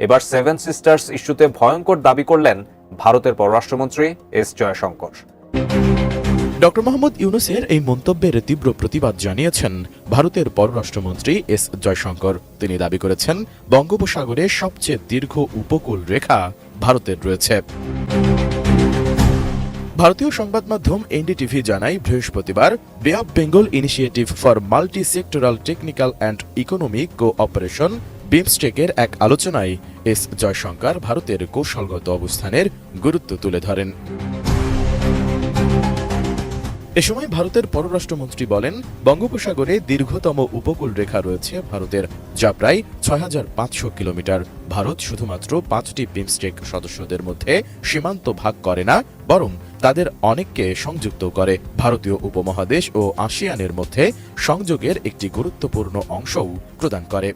এবার seven sisters ইস্যুতে ভয়ঙ্কর দাবি করলেন ভারতের পররাষ্ট্রমন্ত্রী এস জয়শঙ্কর। ডক্টর মোহাম্মদ ইউনুসের এই মন্তব্যের তীব্র প্রতিবাদ জানিয়েছেন ভারতের পররাষ্ট্রমন্ত্রী এস জয়শঙ্কর। তিনি দাবি করেছেন, বঙ্গোপসাগরে সবচেয়ে দীর্ঘ উপকূল রেখা ভারতের রয়েছে। ভারতীয় সংবাদ মাধ্যম এনডিটিভি জানায়, বৃহস্পতিবার Bay of Bengal initiative for multi sectoral technical and economic cooperation বিমস্টেকের এক আলোচনায় এস জয়শঙ্কর ভারতের কৌশলগত অবস্থানের গুরুত্ব তুলে ধরেন। এ সময় ভারতের পররাষ্ট্রমন্ত্রী বলেন, বঙ্গোপসাগরে দীর্ঘতম উপকূল রেখা রয়েছে ভারতের, যা প্রায় ছয় হাজার পাঁচশো কিলোমিটার। ভারত শুধুমাত্র পাঁচটি বিমস্টেক সদস্যদের মধ্যে সীমান্ত ভাগ করে না, বরং তাদের অনেককে সংযুক্ত করে। ভারতীয় উপমহাদেশ ও আসিয়ানের মধ্যে সংযোগের একটি গুরুত্বপূর্ণ অংশও প্রদান করে।